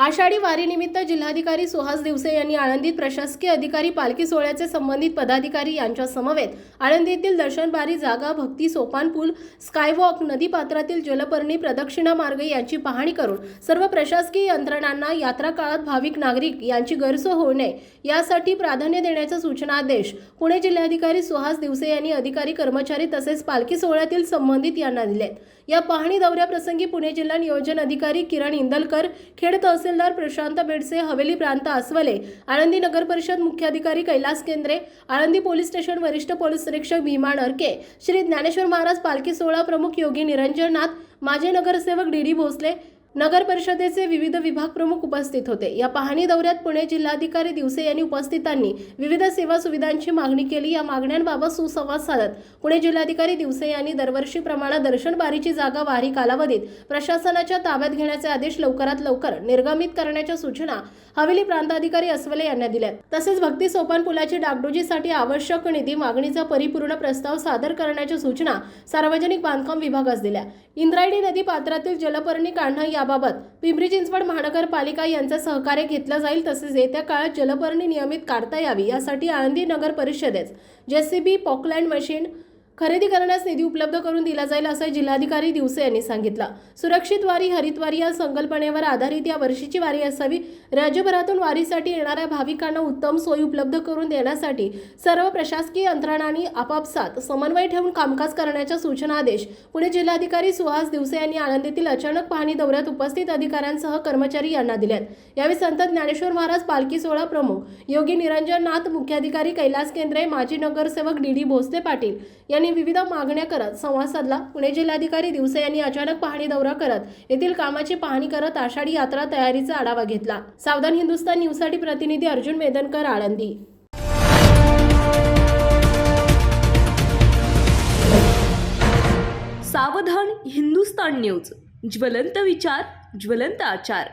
आषाढी वारीनिमित्त जिल्हाधिकारी सुहास दिवसे यांनी आळंदीत प्रशासकीय अधिकारी पालखी सोहळ्याचे संबंधित पदाधिकारी यांच्या समवेत आळंदीतील दर्शनबारी जागा भक्ती सोपान पूल स्कायवॉक नदीपात्रातील जलपर्णी प्रदक्षिणा मार्ग यांची पाहणी करून सर्व प्रशासकीय यंत्रणांना यात्रा काळात भाविक नागरिक यांची गैरसोय होऊ नये यासाठी प्राधान्य देण्याचा सूचनादेश पुणे जिल्हाधिकारी सुहास दिवसे यांनी अधिकारी कर्मचारी तसेच पालखी सोहळ्यातील संबंधित यांना दिलेत. या पाहणी दौऱ्याप्रसंगी पुणे जिल्हा नियोजन अधिकारी किरण इंदलकर खेड तहसीलदार प्रशांत बेडसे हवेली प्रांत आसवले आळंदी नगर परिषद मुख्याधिकारी कैलास केंद्रे आळंदी पोलीस स्टेशन वरिष्ठ पोलीस निरीक्षक भीमा नरके श्री ज्ञानेश्वर महाराज पालखी सोहळा प्रमुख योगी निरंजन नाथ माजी नगरसेवक डी डी भोसले नगर परिषदेचे विविध विभाग प्रमुख उपस्थित होते. या पाहणी दौऱ्यात पुणे जिल्हाधिकारी दिवसे यांनी उपस्थितांनी विविध सेवा सुविधांची मागणी केली. या मागण्यांबाबत सुसंवाद साधत पुणे जिल्हाधिकारी दिवसे यांनी दरवर्षीप्रमाणे दर्शन बारीची जागा वारी कालावधीत प्रशासनाच्या ताब्यात घेण्याचे आदेश लवकरात लवकर निर्गमित करण्याच्या सूचना हवेली प्रांताधिकारी अस्वले यांना दिल्या तसेच भक्ती सोपान पुलाची डागडुजीसाठी आवश्यक निधी मागणीचा परिपूर्ण प्रस्ताव सादर करण्याच्या सूचना सार्वजनिक बांधकाम विभागास दिल्या. इंद्रायणी नदी पात्रातील जलपर्णी काढणं याबाबत पिंपरी चिंचवड महानगरपालिका यांचं सहकार्य घेतलं जाईल तसेच येत्या काळात जलपर्णी नियमित काढता यावी यासाठी आळंदी नगर परिषदेस जेसीबी पॉकलँड मशीन खरेदी करण्यास निधी उपलब्ध करून दिला जाईल असं जिल्हाधिकारी दिवसे यांनी सांगितलं. सुरक्षित वारी हरित वारी या संकल्पनेवर आधारित या वर्षीची वारी असावी. राज्यभरातून वारीसाठी येणाऱ्या भाविकांना उत्तम सोयी उपलब्ध करून देण्यासाठी सर्व प्रशासकीय यंत्रणांनी आपापसात समन्वय ठेवून कामकाज करण्याच्या सूचना आदेश पुणे जिल्हाधिकारी सुहास दिवसे यांनी आनंदीतील अचानक पाहणी दौऱ्यात उपस्थित अधिकाऱ्यांसह कर्मचारी यांना दिल्यात. यावेळी संत ज्ञानेश्वर महाराज पालखी सोहळा प्रमुख योगी निरंजन नाथ मुख्याधिकारी कैलास केंद्रे माजी नगरसेवक डी डी भोसले पाटील यांनी विविध मागण्या करत संवाद साधला. पुणे जिल्हाधिकारी दिवसे यांनी अचानक पाहणी दौरा करत येथील कामाची पाहणी करत आषाढी यात्रा तयारीचा आढावा घेतला. सावधान हिंदुस्तान न्यूजसाठी प्रतिनिधी अर्जुन मेदनकर आळंदी. सावधान हिंदुस्तान न्यूज. ज्वलंत विचार ज्वलंत आचार.